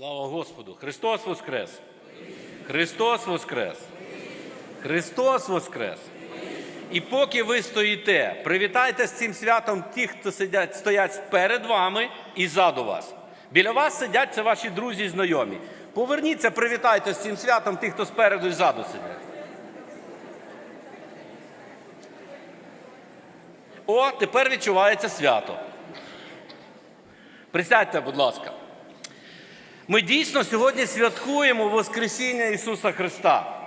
Слава Господу! Христос Воскрес! Христос Воскрес! Христос Воскрес! І поки ви стоїте, привітайте з цим святом тих, хто сидять, стоять перед вами і ззаду вас. Біля вас сидять це ваші друзі і знайомі. Поверніться, привітайте з цим святом тих, хто спереду і ззаду сидять. О, тепер відчувається свято. Присядьте, будь ласка. Ми дійсно сьогодні святкуємо Воскресіння Ісуса Христа.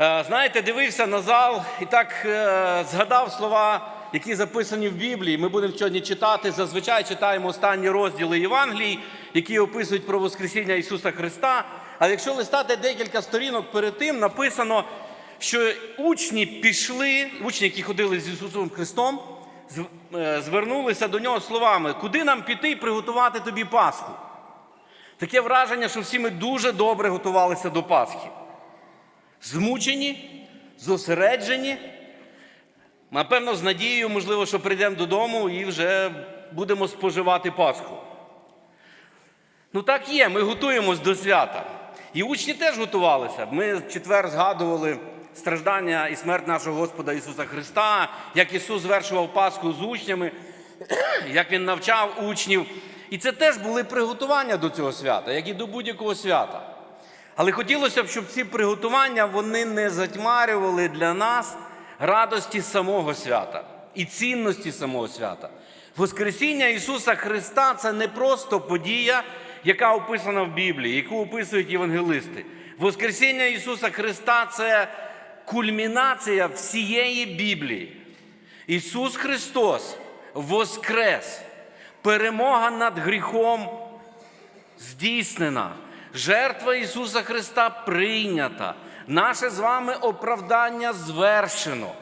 Е, Знаєте, дивився на зал і так е, згадав слова, які записані в Біблії. Ми будемо сьогодні читати. Зазвичай читаємо останні розділи Євангелії, які описують про Воскресіння Ісуса Христа. Але якщо листати декілька сторінок перед тим, написано, що учні пішли, учні, які ходили з Ісусом Христом, е, звернулися до нього словами: куди нам піти і приготувати тобі Пасху? Таке враження, що всі ми дуже добре готувалися до Пасхи. Змучені, зосереджені. Напевно, з надією, можливо, що прийдемо додому і вже будемо споживати Пасху. Ну так є, ми готуємось до свята. І учні теж готувалися. Ми в четвер згадували страждання і смерть нашого Господа Ісуса Христа, як Ісус звершував Пасху з учнями, як Він навчав учнів. І це теж були приготування до цього свята, як і до будь-якого свята. Але хотілося б, щоб ці приготування вони не затьмарювали для нас радості самого свята і цінності самого свята. Воскресіння Ісуса Христа це не просто подія, яка описана в Біблії, яку описують євангелисти. Воскресіння Ісуса Христа це кульмінація всієї Біблії. Ісус Христос воскрес, перемога над гріхом здійснена. Жертва Ісуса Христа прийнята. Наше з вами оправдання звершено.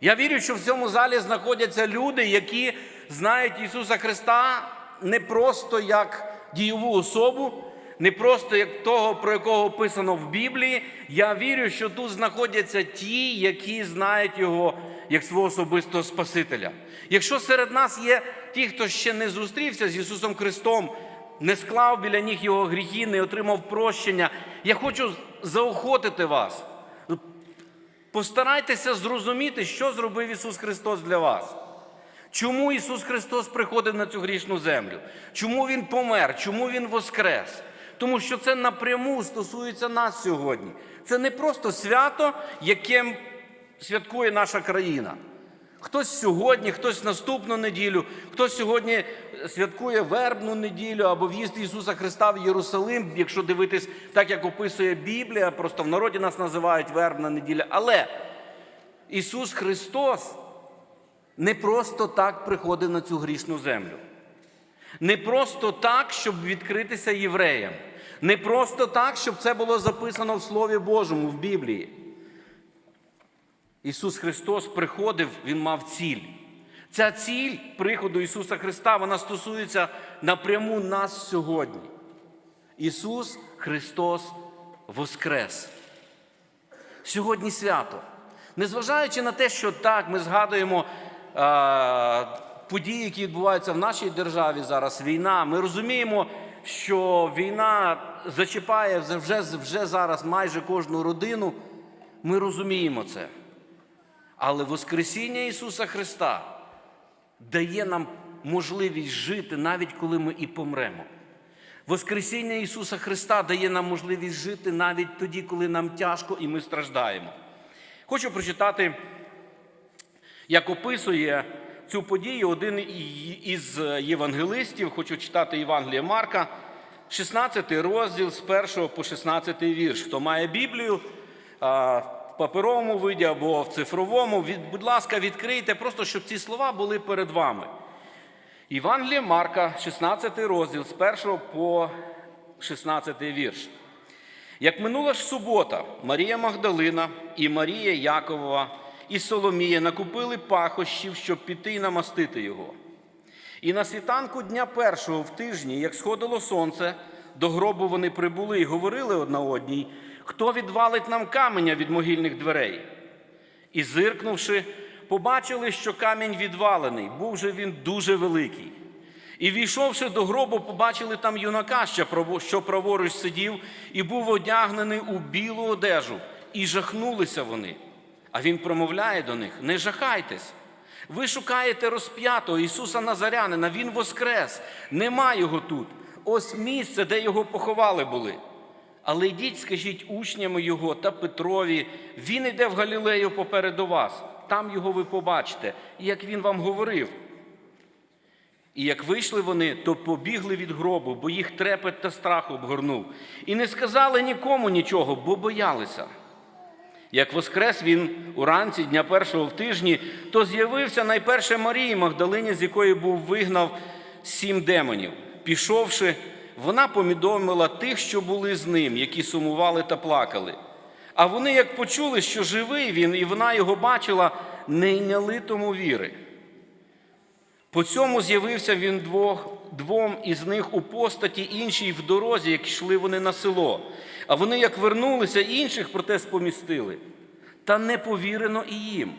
Я вірю, що в цьому залі знаходяться люди, які знають Ісуса Христа не просто як дієву особу, не просто як того, про якого описано в Біблії. Я вірю, що тут знаходяться ті, які знають Його як свого особистого Спасителя. Якщо серед нас є ті, хто ще не зустрівся з Ісусом Христом, не склав біля ніг Його гріхи, не отримав прощення, я хочу заохотити вас. Постарайтеся зрозуміти, що зробив Ісус Христос для вас. Чому Ісус Христос приходив на цю грішну землю? Чому Він помер? Чому Він воскрес? Тому що це напряму стосується нас сьогодні. Це не просто свято, яким святкує наша країна. Хтось сьогодні, хтось наступну неділю, хтось сьогодні святкує вербну неділю або в'їзд Ісуса Христа в Єрусалим, якщо дивитись так, як описує Біблія, просто в народі нас називають вербна неділя. Але Ісус Христос не просто так приходив на цю грішну землю. Не просто так, щоб відкритися євреям. Не просто так, щоб це було записано в Слові Божому в Біблії. Ісус Христос приходив, Він мав ціль. Ця ціль приходу Ісуса Христа, вона стосується напряму нас сьогодні. Ісус Христос Воскрес. Сьогодні свято. Незважаючи на те, що так, ми згадуємо а, події, які відбуваються в нашій державі зараз, війна, ми розуміємо, що війна зачіпає вже, вже зараз майже кожну родину. Ми розуміємо це. Але Воскресіння Ісуса Христа дає нам можливість жити, навіть коли ми і помремо. Воскресіння Ісуса Христа дає нам можливість жити навіть тоді, коли нам тяжко і ми страждаємо. Хочу прочитати, як описує цю подію один із євангелистів, хочу читати Євангелія Марка, 16 розділ з 1 по 16 вірш. Хто має Біблію, паперовому виді або в цифровому, від, будь ласка, відкрийте, просто щоб ці слова були перед вами. Євангелія Марка, 16 розділ з 1 по 16 вірш. Як минула ж субота, Марія Магдалина і Марія Яковова і Соломія накупили пахощів, щоб піти і намастити його. І на світанку дня першого в тижні, як сходило сонце, до гробу вони прибули і говорили одна одній, хто відвалить нам каменя від могильних дверей. І, зиркнувши, побачили, що камінь відвалений, був же він дуже великий. І війшовши до гробу, побачили там юнака, що праворуч сидів, і був одягнений у білу одежу, і жахнулися вони. А він промовляє до них: не жахайтесь. Ви шукаєте розп'ятого Ісуса Назарянина, Він воскрес, нема його тут. Ось місце, де його поховали були. Але йдіть, скажіть учнями його та Петрові, він іде в Галілею попереду вас. Там його ви побачите, як він вам говорив. І як вийшли вони, то побігли від гробу, бо їх трепет та страх обгорнув. І не сказали нікому нічого, бо боялися. Як воскрес він уранці дня першого в тижні, то з'явився найперше Марії Магдалині, з якої був вигнав сім демонів. Пішовши, вона помідомила тих, що були з ним, які сумували та плакали. А вони, як почули, що живий він, і вона його бачила, не йняли тому віри. По цьому з'явився він двох, двом із них у постаті, іншій в дорозі, як йшли вони на село. А вони, як вернулися, інших проте спомістили. Та не повірено і їм.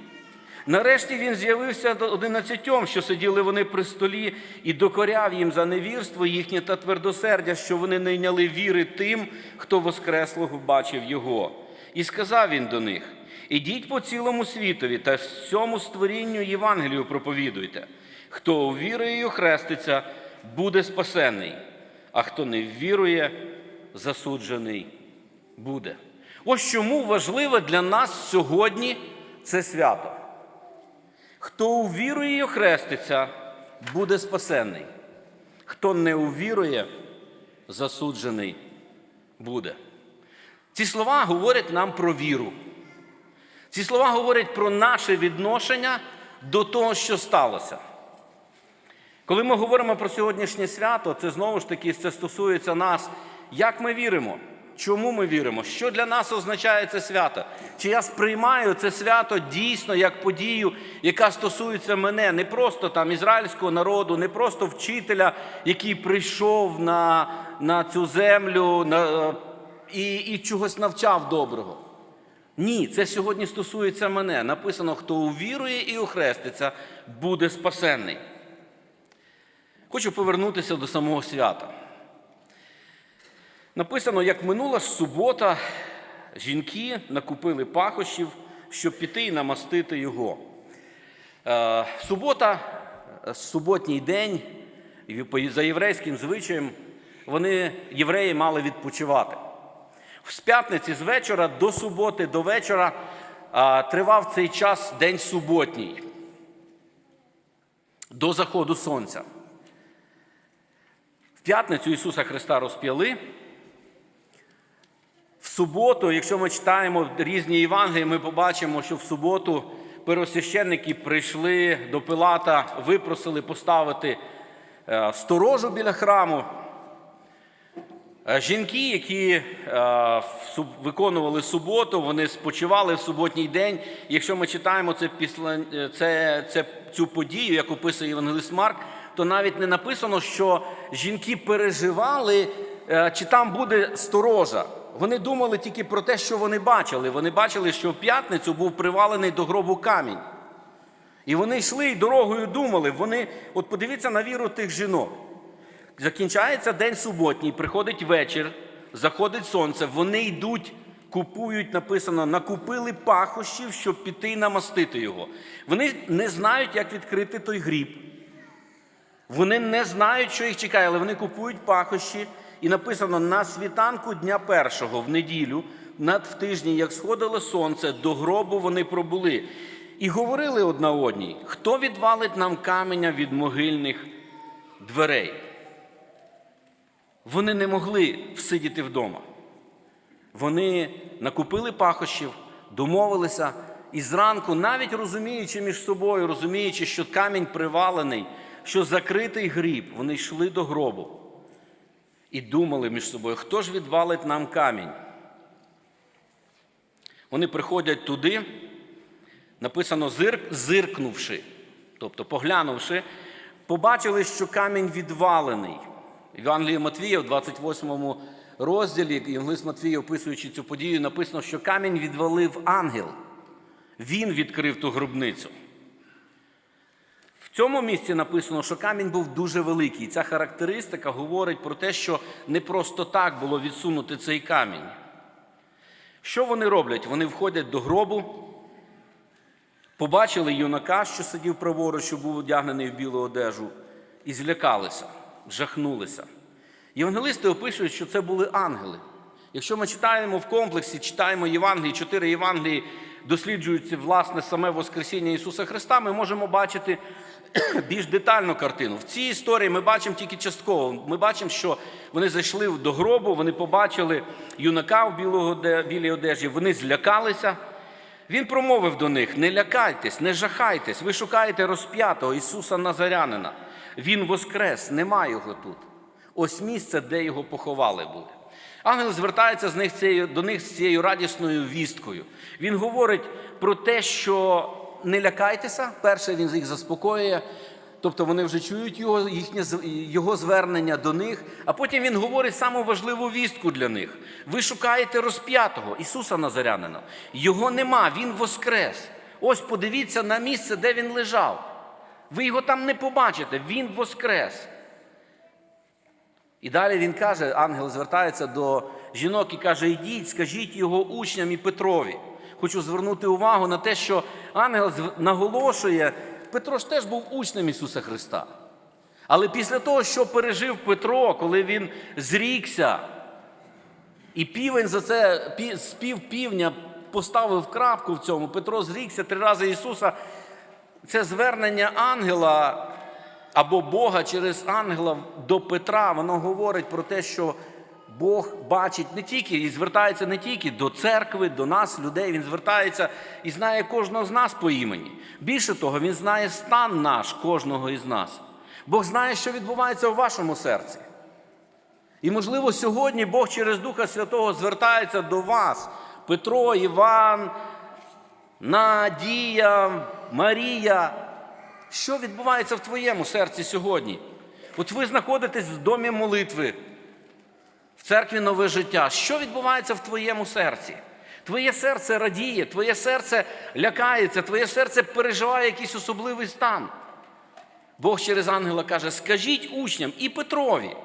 Нарешті він з'явився до одинадцятьом, що сиділи вони при столі, і докоряв їм за невірство їхнє та твердосердя, що вони не йняли віри тим, хто воскреслого бачив його. І сказав він до них: Ідіть по цілому світові та всьому створінню Євангелію проповідуйте. Хто увірує і охреститься, буде спасений, а хто не вірує, засуджений буде. Ось чому важливе для нас сьогодні це свято. Хто увірує і охреститься, буде спасений. Хто не увірує, засуджений буде. Ці слова говорять нам про віру. Ці слова говорять про наше відношення до того, що сталося. Коли ми говоримо про сьогоднішнє свято, це знову ж таки це стосується нас, як ми віримо, чому ми віримо, що для нас означає це свято. Чи я сприймаю це свято дійсно як подію, яка стосується мене, не просто там ізраїльського народу, не просто вчителя, який прийшов на, на цю землю на, і, і чогось навчав доброго. Ні, це сьогодні стосується мене. Написано, хто увірує і охреститься, буде спасенний. Хочу повернутися до самого свята. Написано, як минула субота, жінки накупили пахощів, щоб піти і намастити його. Е, Субота, е, суботній день, за єврейським звичаєм, вони, євреї, мали відпочивати. З п'ятниці з вечора до суботи, до вечора тривав цей час день суботній, до заходу сонця. В п'ятницю Ісуса Христа розп'яли. В суботу, якщо ми читаємо різні Євангелії, ми побачимо, що в суботу первосвященники прийшли до Пилата, випросили поставити е, сторожу біля храму. Е, Жінки, які е, виконували суботу, вони спочивали в суботній день. Якщо ми читаємо це після це, це, цю подію, як описує Євангелист Марк, то навіть не написано, що жінки переживали, чи там буде сторожа. Вони думали тільки про те, що вони бачили. Вони бачили, що в п'ятницю був привалений до гробу камінь. І вони йшли і дорогою думали. Вони, от подивіться на віру тих жінок. Закінчається день суботній, приходить вечір, заходить сонце, вони йдуть, купують, написано, накупили пахощів, щоб піти і намастити його. Вони не знають, як відкрити той гріб. Вони не знають, що їх чекає, але вони купують пахощі. І написано на світанку дня першого в неділю, над в тижні, як сходило сонце, до гробу вони пробули. І говорили одна одній, хто відвалить нам каменя від могильних дверей. Вони не могли всидіти вдома. Вони накупили пахощів, домовилися, і зранку, навіть розуміючи між собою, розуміючи, що камінь привалений, що закритий гріб, вони йшли до гробу і думали між собою, хто ж відвалить нам камінь. Вони приходять туди, написано зирк, зиркнувши, тобто поглянувши, побачили, що камінь відвалений. В Матвія, в 28 розділі, Євангелист Матвія, описуючи цю подію, написано, що камінь відвалив ангел. Він відкрив ту гробницю. В цьому місці написано, що камінь був дуже великий. Ця характеристика говорить про те, що не просто так було відсунути цей камінь. Що вони роблять? Вони входять до гробу, побачили юнака, що сидів праворуч, що був одягнений в білу одежу, і злякалися, жахнулися. Євангелисти опишуть, що це були ангели. Якщо ми читаємо в комплексі, читаємо Євангелії, чотири Євангелії досліджуються власне саме Воскресіння Ісуса Христа, ми можемо бачити більш детальну картину. В цій історії ми бачимо тільки частково. Ми бачимо, що вони зайшли до гробу, вони побачили юнака в білій одежі, вони злякалися. Він промовив до них: не лякайтесь, не жахайтесь, ви шукаєте розп'ятого Ісуса Назарянина. Він воскрес, нема його тут. Ось місце, де його поховали були. Ангел звертається з них цією, до них з цією радісною вісткою. Він говорить про те, що не лякайтеся. Перше, він їх заспокоює, тобто вони вже чують його, їхнє, його звернення до них. А потім він говорить саму важливу вістку для них. Ви шукаєте розп'ятого Ісуса Назарянина. Його нема, Він воскрес. Ось подивіться на місце, де він лежав. Ви його там не побачите, він воскрес. І далі він каже, ангел звертається до жінок і каже: йдіть, скажіть його учням і Петрові. Хочу звернути увагу на те, що ангел наголошує, Петро ж теж був учнем Ісуса Христа. Але після того, що пережив Петро, коли він зрікся, і півень за це пі- спів півня поставив крапку в цьому, Петро зрікся три рази Ісуса. Це звернення ангела або Бога через ангела до Петра, воно говорить про те, що Бог бачить не тільки і звертається не тільки до церкви, до нас, людей, Він звертається і знає кожного з нас по імені. Більше того, Він знає стан наш, кожного із нас. Бог знає, що відбувається у вашому серці. І, можливо, сьогодні Бог через Духа Святого звертається до вас, Петро, Іван, Надія, Марія. Що відбувається в твоєму серці сьогодні? От ви знаходитесь в домі молитви, в церкві нове життя. Що відбувається в твоєму серці? Твоє серце радіє, твоє серце лякається, твоє серце переживає якийсь особливий стан. Бог через ангела каже: скажіть учням і Петрові.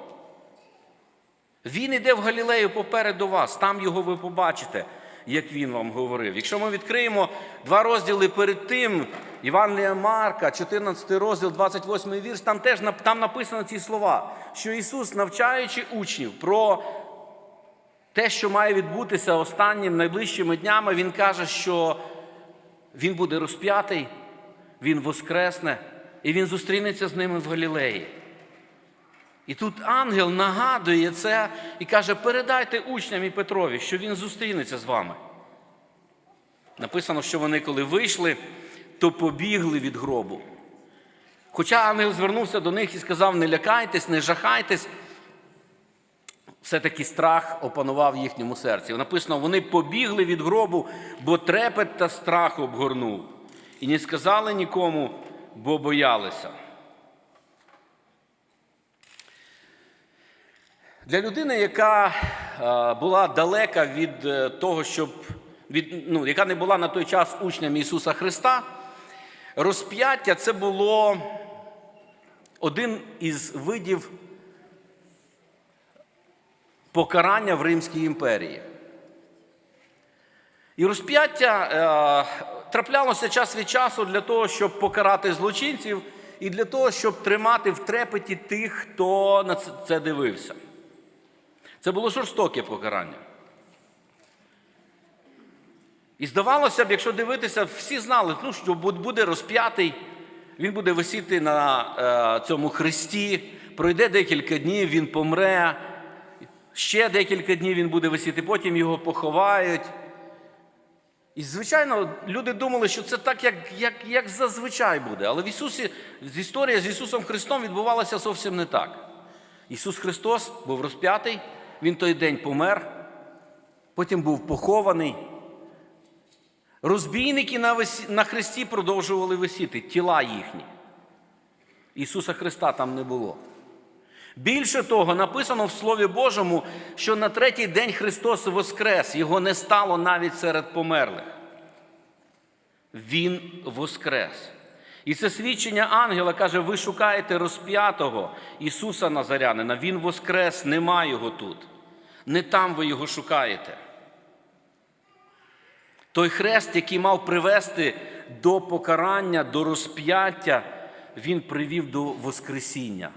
Він іде в Галілею попереду вас, там його ви побачите, як він вам говорив. Якщо ми відкриємо два розділи перед тим, Івангелія Марка, 14 розділ, 28 вірш, там теж там написано ці слова, що Ісус, навчаючи учнів про те, що має відбутися останнім найближчими днями, Він каже, що Він буде розп'ятий, Він воскресне, і Він зустрінеться з ними в Галілеї. І тут ангел нагадує це і каже: передайте учням і Петрові, що він зустрінеться з вами. Написано, що вони, коли вийшли, то побігли від гробу. Хоча ангел звернувся до них і сказав: не лякайтесь, не жахайтесь, все-таки страх опанував їхньому серці. Написано, вони побігли від гробу, бо трепет та страх обгорнув. І не сказали нікому, бо боялися. Для людини, яка е, була далека від е, того, щоб від, ну, яка не була на той час учнем Ісуса Христа, розп'яття це було один із видів покарання в Римській імперії. І розп'яття е, траплялося час від часу для того, щоб покарати злочинців, і для того, щоб тримати в трепеті тих, хто на це- це дивився. Це було жорстоке покарання. І здавалося б, якщо дивитися, всі знали, ну, що буде розп'ятий, він буде висіти на е, цьому хресті, пройде декілька днів, він помре, ще декілька днів він буде висіти, потім його поховають. І, звичайно, люди думали, що це так, як, як, як зазвичай буде. Але в Ісусі, історія з Ісусом Христом відбувалася зовсім не так. Ісус Христос був розп'ятий, Він той день помер, потім був похований. Розбійники на, висі... на хресті продовжували висіти, тіла їхні. Ісуса Христа там не було. Більше того, написано в Слові Божому, що на третій день Христос воскрес, його не стало навіть серед померлих. Він воскрес. І це свідчення ангела каже: ви шукаєте розп'ятого Ісуса Назарянина. Він воскрес, нема його тут. Не там ви його шукаєте. Той хрест, який мав привести до покарання, до розп'яття, він привів до Воскресіння.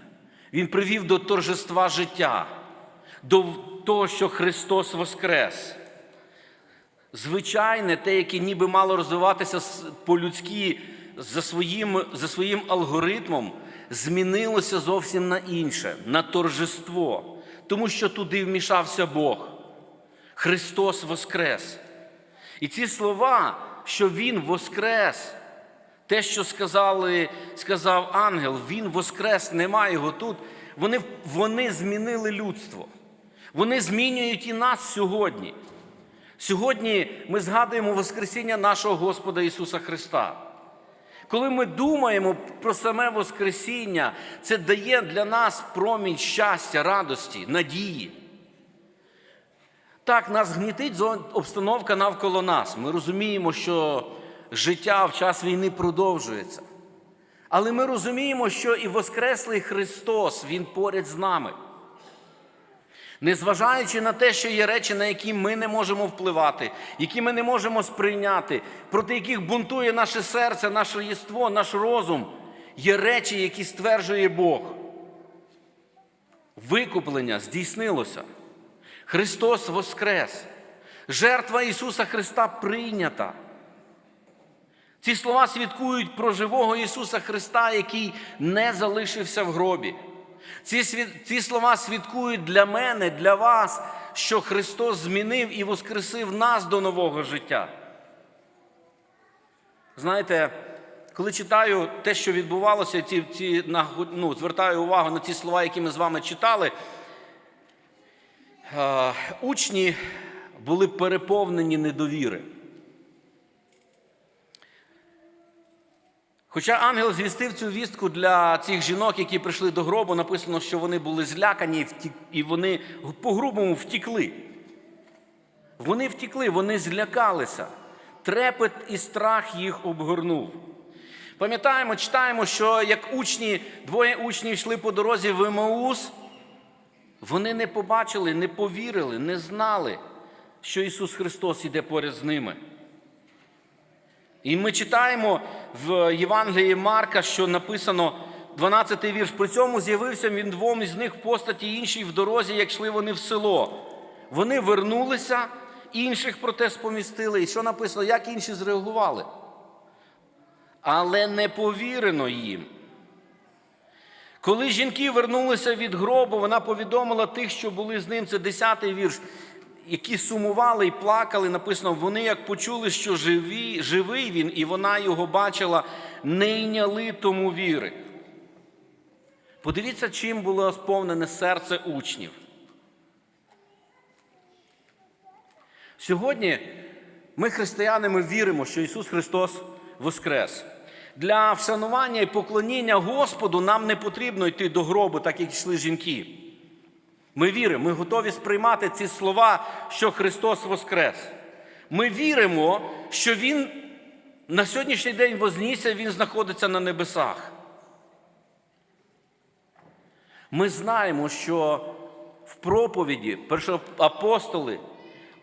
Він привів до торжества життя, до того, що Христос Воскрес. Звичайне, те, яке ніби мало розвиватися по-людськи за своїм, за своїм алгоритмом, змінилося зовсім на інше, на торжество, тому що туди вмішався Бог. Христос Воскрес. І ці слова, що Він Воскрес, те, що сказали, сказав ангел, Він Воскрес, немає його тут, вони, вони змінили людство. Вони змінюють і нас сьогодні. Сьогодні ми згадуємо Воскресіння нашого Господа Ісуса Христа. Коли ми думаємо про саме Воскресіння, це дає для нас промінь щастя, радості, надії. Так, нас гнітить обстановка навколо нас. Ми розуміємо, що життя в час війни продовжується. Але ми розуміємо, що і Воскреслий Христос, Він поряд з нами. Незважаючи на те, що є речі, на які ми не можемо впливати, які ми не можемо сприйняти, проти яких бунтує наше серце, наше єство, наш розум, є речі, які стверджує Бог. Викуплення здійснилося. Христос Воскрес. Жертва Ісуса Христа прийнята. Ці слова свідкують про живого Ісуса Христа, який не залишився в гробі. Ці. Ці слова свідкують для мене, для вас, що Христос змінив і воскресив нас до нового життя. Знаєте, коли читаю те, що відбувалося, ці, ці, ну, звертаю увагу на ці слова, які ми з вами читали, учні були переповнені недовіри. Хоча ангел звістив цю вістку для цих жінок, які прийшли до гробу, написано, що вони були злякані і вони по-грубому втікли. Вони втікли, вони злякалися. Трепет і страх їх обгорнув. Пам'ятаємо, читаємо, що як учні, двоє учнів йшли по дорозі в Емаус, вони не побачили, не повірили, не знали, що Ісус Христос іде поряд з ними. І ми читаємо в Євангелії Марка, що написано 12-й вірш. При цьому з'явився він двом із них в постаті іншій в дорозі, як йшли вони в село. Вони вернулися, інших проте спомістили. І що написано, як інші зреагували? Але не повірено їм. Коли жінки вернулися від гробу, вона повідомила тих, що були з ним, це 10-й вірш, які сумували і плакали. Написано, вони, як почули, що живі, живий він, і вона його бачила, не йняли тому віри. Подивіться, чим було сповнене серце учнів. Сьогодні ми, християни, ми віримо, що Ісус Христос Воскрес. Для вшанування і поклоніння Господу нам не потрібно йти до гробу, так як йшли жінки. Ми віримо, ми готові сприймати ці слова, що Христос Воскрес. Ми віримо, що Він на сьогоднішній день вознісся, Він знаходиться на небесах. Ми знаємо, що в проповіді першоапостоли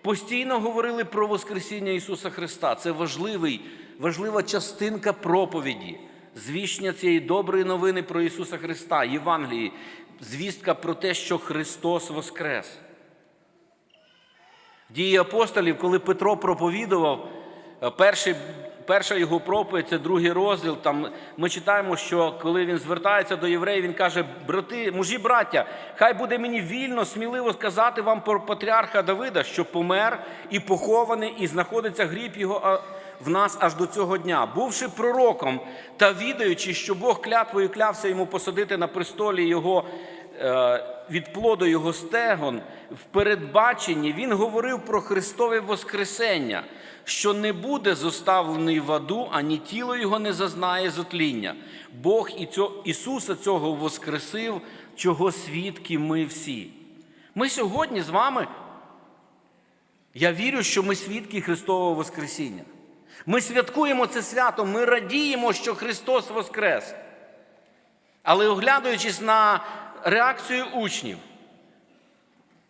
постійно говорили про Воскресіння Ісуса Христа. Це важливий, важлива частинка проповіді, звіщення цієї доброї новини про Ісуса Христа, Євангелії, звістка про те, що Христос Воскрес. Дії апостолів, коли Петро проповідував, е, перший, перша його проповідь, це другий розділ. Там ми читаємо, що коли він звертається до євреїв, він каже: брати, мужі, браття, хай буде мені вільно, сміливо сказати вам про патріарха Давида, що помер і похований, і знаходиться гріб його в нас аж до цього дня. Бувши пророком та відаючи, що Бог клятвою клявся йому посадити на престолі його е, від плоду його стегон, в передбаченні він говорив про Христове Воскресення, що не буде зоставлений в аду, ані тіло його не зазнає зотління. Бог і цього, Ісуса цього воскресив, чого свідки ми всі. Ми сьогодні з вами, я вірю, що ми свідки Христового Воскресіння. Ми святкуємо це свято, ми радіємо, що Христос Воскрес. Але оглядуючись на реакцію учнів,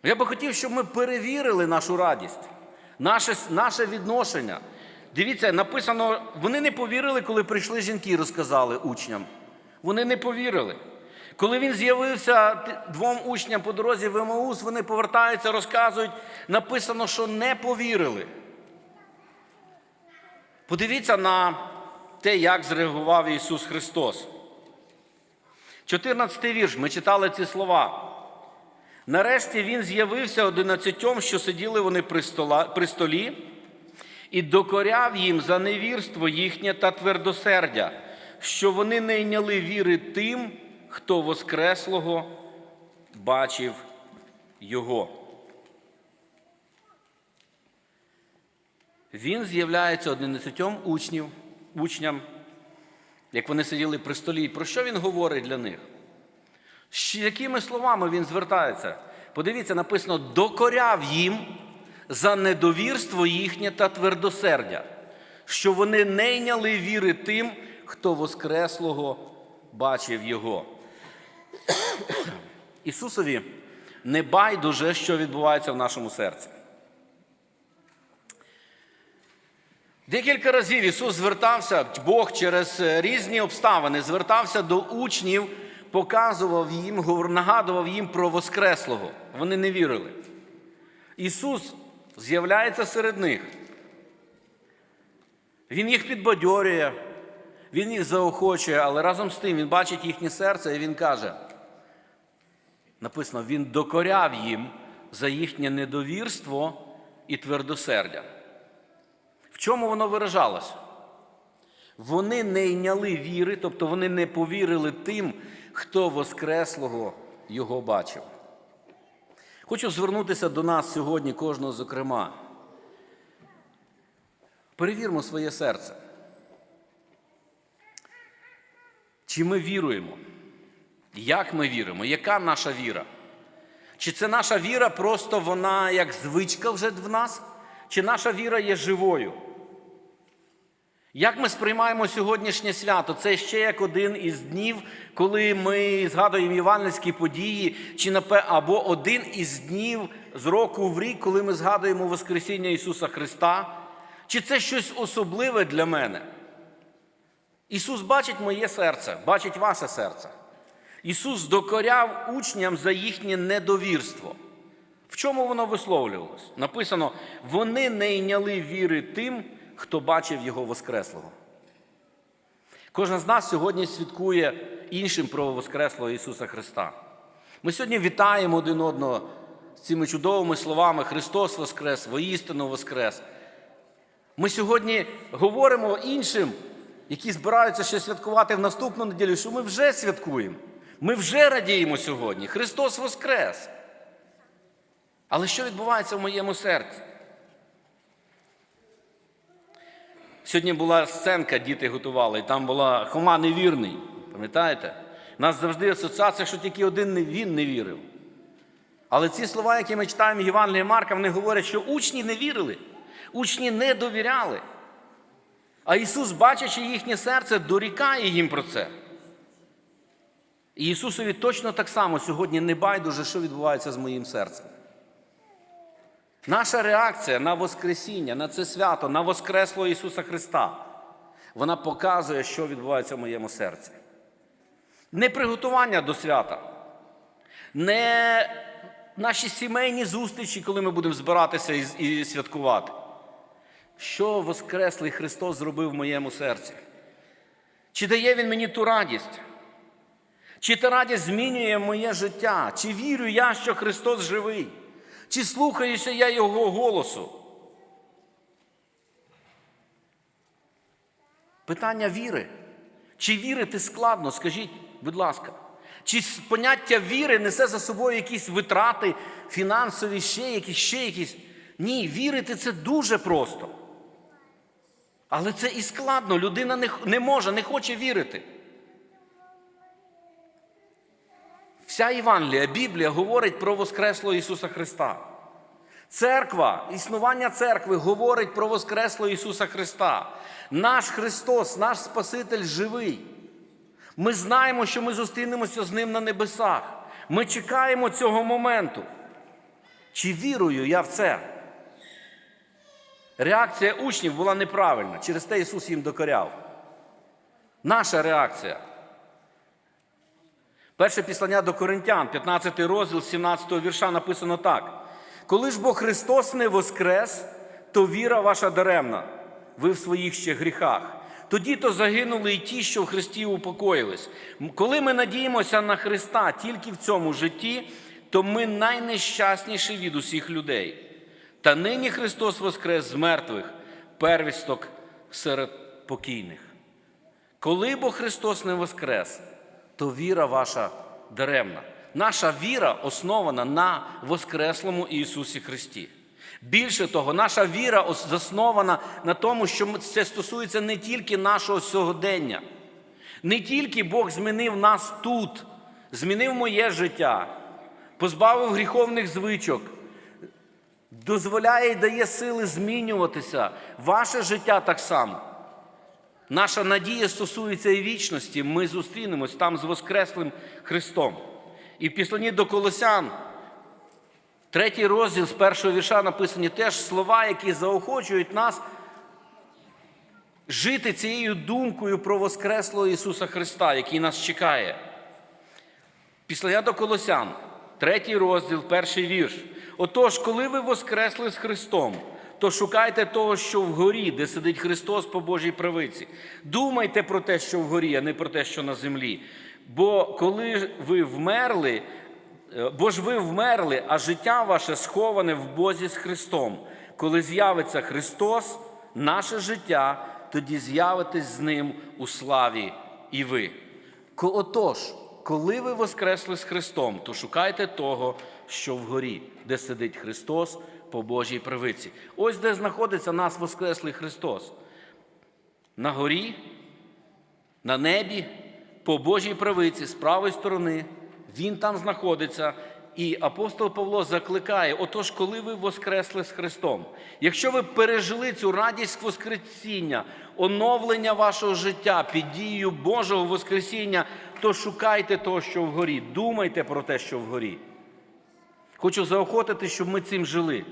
я би хотів, щоб ми перевірили нашу радість, наше, наше відношення. Дивіться, написано, вони не повірили, коли прийшли жінки і розказали учням. Вони не повірили. Коли він з'явився двом учням по дорозі в Емаус, вони повертаються, розказують, написано, що не повірили. Подивіться на те, як зреагував Ісус Христос. 14 вірш, ми читали ці слова. Нарешті він з'явився одинадцятьом, що сиділи вони при, стола, при столі, і докоряв їм за невірство їхнє та твердосердя, що вони не йняли віри тим, хто Воскреслого бачив Його. Він з'являється одинадцятьом учнів, учням, як вони сиділи при столі. Про що він говорить для них? З якими словами він звертається? Подивіться, написано: докоряв їм за недовірство їхнє та твердосердя, що вони не йняли віри тим, хто Воскреслого бачив Його. Ісусові не байдуже, що відбувається в нашому серці. Декілька разів Ісус звертався, Бог через е, різні обставини звертався до учнів, показував їм, нагадував їм про Воскреслого. Вони не вірили. Ісус з'являється серед них. Він їх підбадьорює, Він їх заохочує, але разом з тим Він бачить їхнє серце і Він каже, написано, Він докоряв їм за їхнє недовірство і твердосердя. Чому воно виражалося? Вони не йняли віри, тобто вони не повірили тим, хто Воскреслого його бачив. Хочу звернутися до нас сьогодні, кожного зокрема. Перевірмо своє серце. Чи ми віруємо? Як ми віримо? Яка наша віра? Чи це наша віра просто вона як звичка вже в нас? Чи наша віра є живою? Як ми сприймаємо сьогоднішнє свято? Це ще як один із днів, коли ми згадуємо євангельські події, чи або один із днів з року в рік, коли ми згадуємо Воскресіння Ісуса Христа? Чи це щось особливе для мене? Ісус бачить моє серце, бачить ваше серце. Ісус докоряв учням за їхнє недовірство. В чому воно висловлювалось? Написано: вони не йняли віри тим, хто бачив Його Воскреслого. Кожен з нас сьогодні свідкує іншим про Воскреслого Ісуса Христа. Ми сьогодні вітаємо один одного з цими чудовими словами Христос Воскрес, воістину Воскрес. Ми сьогодні говоримо іншим, які збираються ще святкувати в наступну неділю, що ми вже святкуємо. Ми вже радіємо сьогодні. Христос Воскрес! Але що відбувається в моєму серці? Сьогодні була сценка, діти готували, і там була Хома невірний. Пам'ятаєте? У нас завжди асоціація, що тільки один він не вірив. Але ці слова, які ми читаємо в Євангелії Марка, вони говорять, що учні не вірили, учні не довіряли. А Ісус, бачачи їхнє серце, дорікає їм про це. І Ісусові точно так само сьогодні не байдуже, що відбувається з моїм серцем. Наша реакція на Воскресіння, на це свято, на Воскресло Ісуса Христа, вона показує, що відбувається в моєму серці. Не приготування до свята, не наші сімейні зустрічі, коли ми будемо збиратися і, і святкувати. Що Воскреслий Христос зробив в моєму серці? Чи дає Він мені ту радість? Чи та радість змінює моє життя? Чи вірю я, що Христос живий? Чи слухаюся я Його голосу? Питання віри. Чи вірити складно? Скажіть, будь ласка. Чи поняття віри несе за собою якісь витрати фінансові, ще якісь, ще якісь? Ні, вірити це дуже просто. Але це і складно. Людина не, не може, не хоче вірити. Вся Євангелія, Біблія говорить про Воскреслого Ісуса Христа. Церква, існування церкви говорить про Воскреслого Ісуса Христа. Наш Христос, наш Спаситель живий. Ми знаємо, що ми зустрінемося з Ним на небесах. Ми чекаємо цього моменту. Чи вірую я в це? Реакція учнів була неправильна. Через те Ісус їм докоряв. Наша реакція. Перше післання до Коринтян, 15 розділ 17 вірша написано так. Коли ж бо Христос не воскрес, то віра ваша даремна, ви в своїх ще гріхах. Тоді то загинули і ті, що в Христі упокоїлись. Коли ми надіємося на Христа тільки в цьому житті, то ми найнещасніші від усіх людей. Та нині Христос воскрес з мертвих, первісток серед покійних. Коли бо Христос не воскрес, то віра ваша даремна. Наша віра основана на Воскреслому Ісусі Христі. Більше того, наша віра заснована на тому, що це стосується не тільки нашого сьогодення, не тільки Бог змінив нас тут, змінив моє життя, позбавив гріховних звичок, дозволяє і дає сили змінюватися. Ваше життя так само. Наша надія стосується і вічності. Ми зустрінемось там з Воскреслим Христом. І в післанні до Колосян, третій розділ з першого вірша написані теж слова, які заохочують нас жити цією думкою про Воскреслого Ісуса Христа, який нас чекає. Післання до Колосян, третій розділ, перший вірш. Отож, коли ви воскресли з Христом, то шукайте того, що вгорі, де сидить Христос по Божій правиці. Думайте про те, що вгорі, а не про те, що на землі. Бо коли ви вмерли, е, бо ж ви вмерли, а життя ваше сховане в Бозі з Христом. Коли з'явиться Христос, наше життя, тоді з'явитесь з Ним у славі і ви. Отож, коли ви воскресли з Христом, то шукайте того, що вгорі, де сидить Христос по Божій правиці. Ось де знаходиться нас Воскреслий Христос. На горі, на небі, по Божій правиці, з правої сторони, Він там знаходиться. І апостол Павло закликає: отож, коли ви воскресли з Христом, якщо ви пережили цю радість Воскресіння, оновлення вашого життя під дією Божого Воскресіння, то шукайте того, що вгорі, думайте про те, що вгорі. Хочу заохотити, щоб ми цим жили.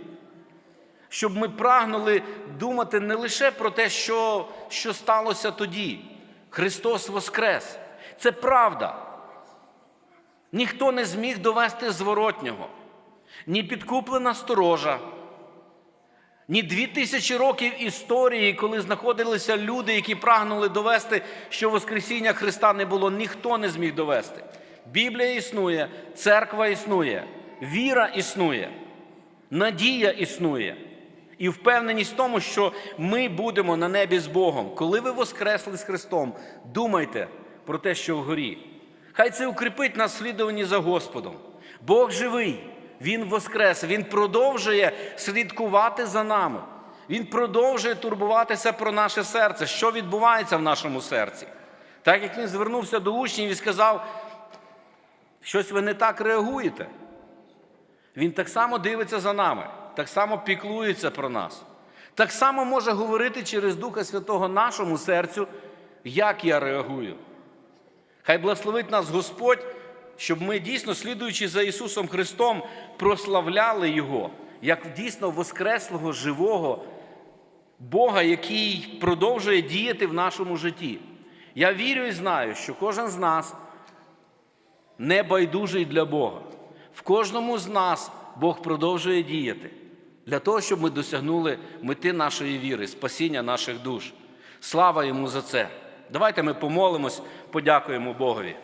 Щоб ми прагнули думати не лише про те, що, що сталося тоді. Христос Воскрес. Це правда. Ніхто не зміг довести зворотнього. Ні підкуплена сторожа, ні дві тисячі років історії, коли знаходилися люди, які прагнули довести, що Воскресіння Христа не було, ніхто не зміг довести. Біблія існує, церква існує, віра існує, надія існує. І впевненість в тому, що ми будемо на небі з Богом. Коли ви воскресли з Христом, думайте про те, що вгорі. Хай це укріпить нас слідуванні за Господом. Бог живий, Він воскрес, Він продовжує слідкувати за нами. Він продовжує турбуватися про наше серце, що відбувається в нашому серці. Так як він звернувся до учнів і сказав, щось ви не так реагуєте. Він так само дивиться за нами, так само піклується про нас. Так само може говорити через Духа Святого нашому серцю, як я реагую. Хай благословить нас Господь, щоб ми дійсно, слідуючи за Ісусом Христом, прославляли Його, як дійсно воскреслого, живого Бога, який продовжує діяти в нашому житті. Я вірю і знаю, що кожен з нас не байдужий для Бога. В кожному з нас Бог продовжує діяти для того, щоб ми досягнули мети нашої віри, спасіння наших душ. Слава йому за це. Давайте ми помолимось, подякуємо Богові.